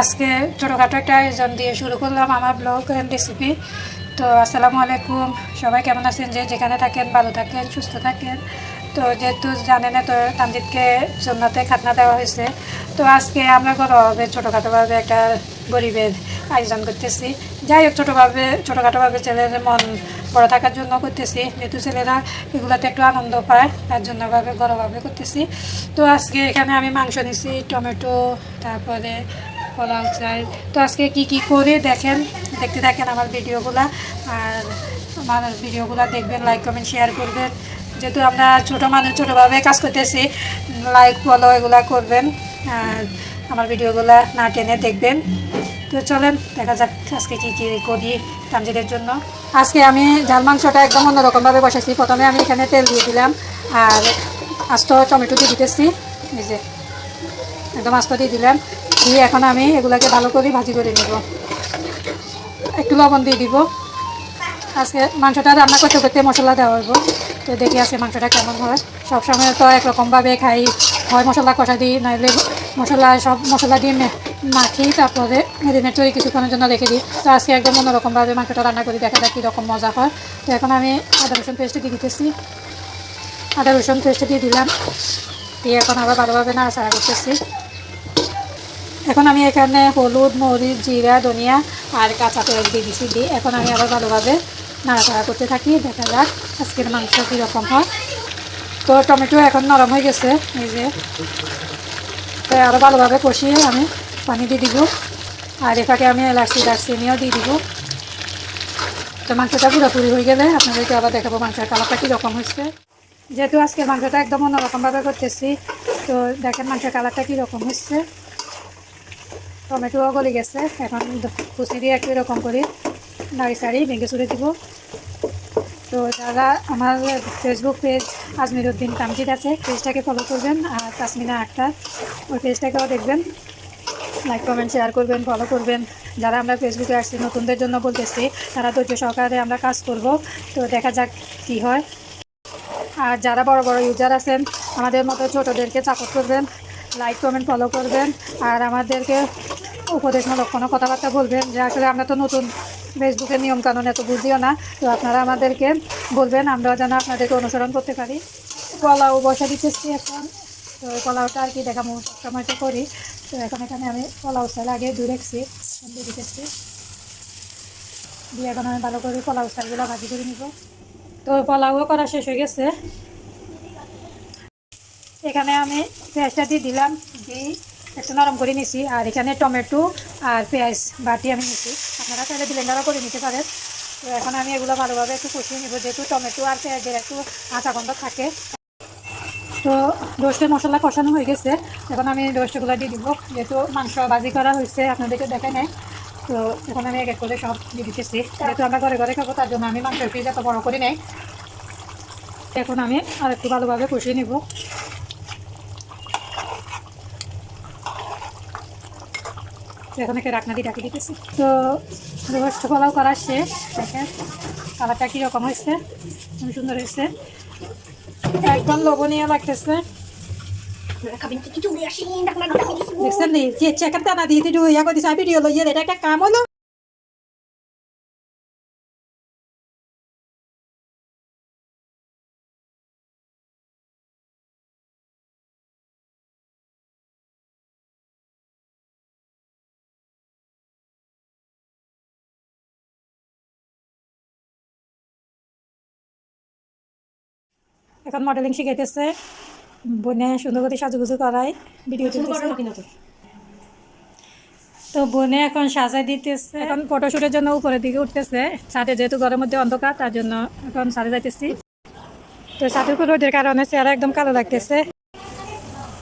আজকে ছোটোখাটো একটা আয়োজন দিয়ে শুরু করলাম আমার ব্লগ অ্যান্ড রেসিপি তো আসসালামু আলাইকুম। সবাই কেমন আছেন? যে যেখানে থাকেন, ভালো থাকেন, সুস্থ থাকেন। তো যেহেতু জানেন তো তামজিদকে জন্নাতে খাতনা দেওয়া হয়েছে। তো আজকে আমরা ঘরোয়াভাবে ছোটোখাটোভাবে একটা গরিবের আয়োজন করতেছি। যাই হোক, ছোটোভাবে, ছোটোখাটোভাবে ছেলেদের মন বড় থাকার জন্য করতেছি। যেহেতু ছেলেরা এগুলোতে একটু আনন্দ পায়, তার জন্য ভাবে করতেছি। তো আজকে এখানে আমি মাংস নিছি, টমেটো, তারপরে পোলাও চাই তো আজকে কি কি করে দেখেন, দেখতে থাকেন আমার ভিডিওগুলা। আর আমার ভিডিওগুলো দেখবেন লাইক কমেন্ট শেয়ার করবেন। যেহেতু আমরা ছোটো মানুষ, ছোটোভাবে কাজ করতেছি লাইক ফলো এগুলা করবেন। আর আমার ভিডিওগুলা না টেনে দেখবেন। তো চলেন, দেখা যাক আজকে কী কী করি তামজিদের জন্য। আজকে আমি ঝাল মাংসটা একদম অন্যরকমভাবে বসেছি। প্রথমে আমি এখানে তেল দিয়ে দিলাম। আর আস্ত টমেটো দিয়ে দিতেছি। এই যে, একদম আস্ত দিয়ে দিলাম। দিয়ে এখন আমি এগুলাকে ভালো করে ভাজি করে নেব। একটু লবণ দিয়ে দিব। আজকে মাংসটা রান্না করতে করতে মশলা দেওয়া হইব। তো দেখি আজকে মাংসটা কেমন হয়। সবসময় তো একরকমভাবে খাই। হয় মশলা কষা দিই নাহলে মশলা সব মশলা দিয়ে মাখি, তারপরে মেরিনেট করে কিছুক্ষণের জন্য রেখে দিই। তো আজকে একদম অন্যরকমভাবে মাংসটা রান্না করি, দেখা যাক কীরকম মজা হয়। তো এখন আমি আদা, রসুন পেস্ট দিয়ে দিতেছি। আদা, রসুন পেস্ট দিয়ে দিলাম। দিয়ে এখন আবার ভালোভাবে না নাড়াচাড়া করতেছি। এখন আমি এখানে হলুদ, মরিচ, জিরা, ধনিয়া আর কাঁচা পেঁয়াজ দিয়ে দিছি। দিয়ে এখন আমি আবার ভালোভাবে নাড়াচাড়া করতে থাকি। দেখা যাক আজকের মাংস কীরকম হয়। তো টমেটো এখন নরম হয়ে গেছে। এই যে তো আরও ভালোভাবে কষিয়ে আমি পানি দিয়ে দিব। আর এটাকে আমি এলাচি, দারচিনিও দিয়ে দিব। তো মাংসটা পুরোপুরি হয়ে গেলে আপনাদেরকে আবার দেখাবো মাংসের কালারটা কীরকম হয়েছে। যেহেতু আজকে মাংসটা একদম অন্যরকমভাবে করতেছি, তো দেখেন মাংসের কালারটা কীরকম হচ্ছে টমেটোও গলে গেছে। এখন কুচি দিয়ে একটু এরকম করে। নাড়ি সারি ভেঙে চুড়ে দিব। তো যারা আমার ফেসবুক পেজ আজমির উদ্দিন তামজিদ আছে, পেজটাকে ফলো করবেন আর তাসমিনা আক্তার, ওই পেজটাকেও দেখবেন। লাইক কমেন্ট শেয়ার করবেন ফলো করবেন। যারা আমরা ফেসবুকে আসছি, নতুনদের জন্য বলতেছি, তারা ধৈর্য সহকারে আমরা কাজ করব। তো দেখা যাক কি হয়। আর যারা বড় বড় ইউজার আছেন, আমাদের মতো ছোটোদেরকে সাপোর্ট করবেন লাইক কমেন্ট ফলো করবেন। আর আমাদেরকে উপদেশমূলক কোনো কথাবার্তা বলবেন যে আসলে আমরা তো নতুন ফেসবুকের নিয়মকানুন এত বুঝিও না, তো আপনারা আমাদেরকে বলবেন, আমরাও যেন আপনাদেরকে অনুসরণ করতে পারি। পোলাও বসা দিতেছি এখন, তো পোলাওটা আর কি দেখাবো, সবসময় করি। তো এখন এখানে আমি পোলাও চাল আগে ধুয়ে রেখেছি দিয়ে দিতেছি। দিয়ে এখন আমি ভালো করে পোলাও চালগুলো ভাজি করে নিব। তো পোলাও করা শেষ হয়ে গেছে। এখানে আমি পেঁয়াজটা দিয়ে দিলাম, দিয়ে একটু নরম করে নিছি, আর এখানে টমেটো আর পেঁয়াজ বাটি আমি নিছি। আপনারা চাইলে ব্লেন্ডারও করে নিতে পারেন। তো এখন আমি এগুলো ভালোভাবে একটু কষিয়ে নিব, যেহেতু টমেটো আর পেঁয়াজের একটু আঁচা গন্ধ থাকে। তো রোস্টের মশলা কষানো হয়ে গেছে। এখন আমি রোস্টগুলো দিয়ে দিব, যেহেতু মাংস বাজি করা হয়েছে, আপনাদেরকে দেখে নেয় তো এখন আমি এক এক করে সব দিয়ে দিতেছি। যেহেতু আমরা ঘরে ঘরে খাব, তার জন্য আমি মাংসের পিস এত বড় করে নেই। এখন আমি আর একটু ভালোভাবে কষিয়ে নিব। এখন একটা রাখনা দিয়ে ঢাকি দিতেছি। তো রোস্ট করা শেষ। দেখেন, কালারটা কীরকম হয়েছে? খুব সুন্দর হয়েছে। একদম লোভনীয় লাগতেছে। দেখছেন চেকার দানা দিয়ে দিই ইয়া করে আমি ভিডিও লইয়ে, এটা একটা কাম হলো? এখন মডেলিং শিখাইতেছে। বোনে সুন্দর করে সাজুগুজু করায় ভিডিও তো বোনে এখন সাজাই দিতেছে। এখন ফটোশুটের জন্য উপরের দিকে উঠতেছে। ছাদে যেহেতু ঘরের মধ্যে অন্ধকার তার জন্য এখন ছাদে যাইতেছি। তো ছাদের উপর রোদের কারণে চেহারা একদম কালো লাগতেছে।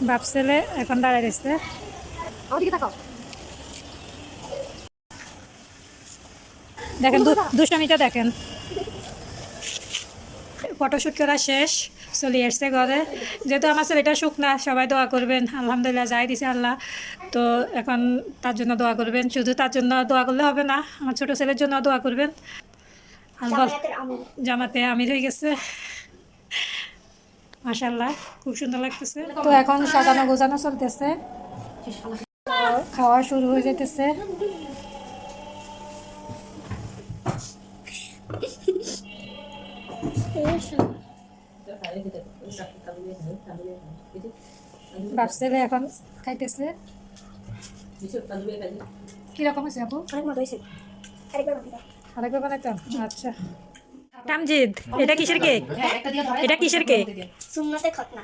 বাপ ছেলে এখন দাঁড়াই দিচ্ছে দেখেন দুষ্টামিটা দেখেন। ফটোশ্যুট করা শেষ চলে এসছে ঘরে। যেহেতু আমার ছেলেটা শুকনা সবাই দোয়া করবেন। আলহামদুলিল্লাহ যাই দিছে আল্লাহ। তো এখন তার জন্য দোয়া করবেন। শুধু তার জন্য দোয়া করলে হবে না আমার ছোট ছেলের জন্য দোয়া করবেন। জামাতে আমির হয়ে গেছে। মাশাল্লাহ খুব সুন্দর লাগতেছে। তো এখন সাজানো গোজানো চলতেছে। খাওয়া শুরু হয়ে যেতেছে এখন খাইতেছে। কীরকম আছে আপু? অনেক মজা হয়েছে। আরেকবার বানাইতাম আচ্ছা। তামজিদ এটা কিসের কেক এটা কিসের কেক সুন্নতে খতনা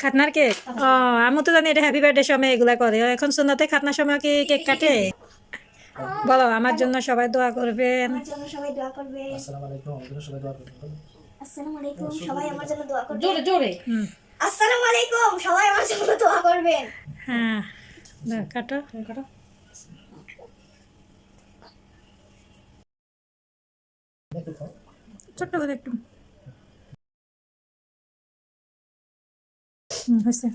খাতনার কেক ও আমি তো জানি এটা হ্যাপি বার্থডে সময় এগুলা করে। এখন শোনাতে খাতনার সময় কি কেক কাটে? বলো আমার জন্য সবাই দোয়া করবেন। আমার জন্য সবাই দোয়া করবে আসসালামু আলাইকুম সবাই দোয়া করবেন আসসালামু আলাইকুম সবাই আমার জন্য দোয়া করবে জোরে জোরে। আসসালামু আলাইকুম সবাই আমার জন্য দোয়া করবেন। হ্যাঁ কাটো। কাটো। ছোট্ট করে একটু। হুম হয়েছে।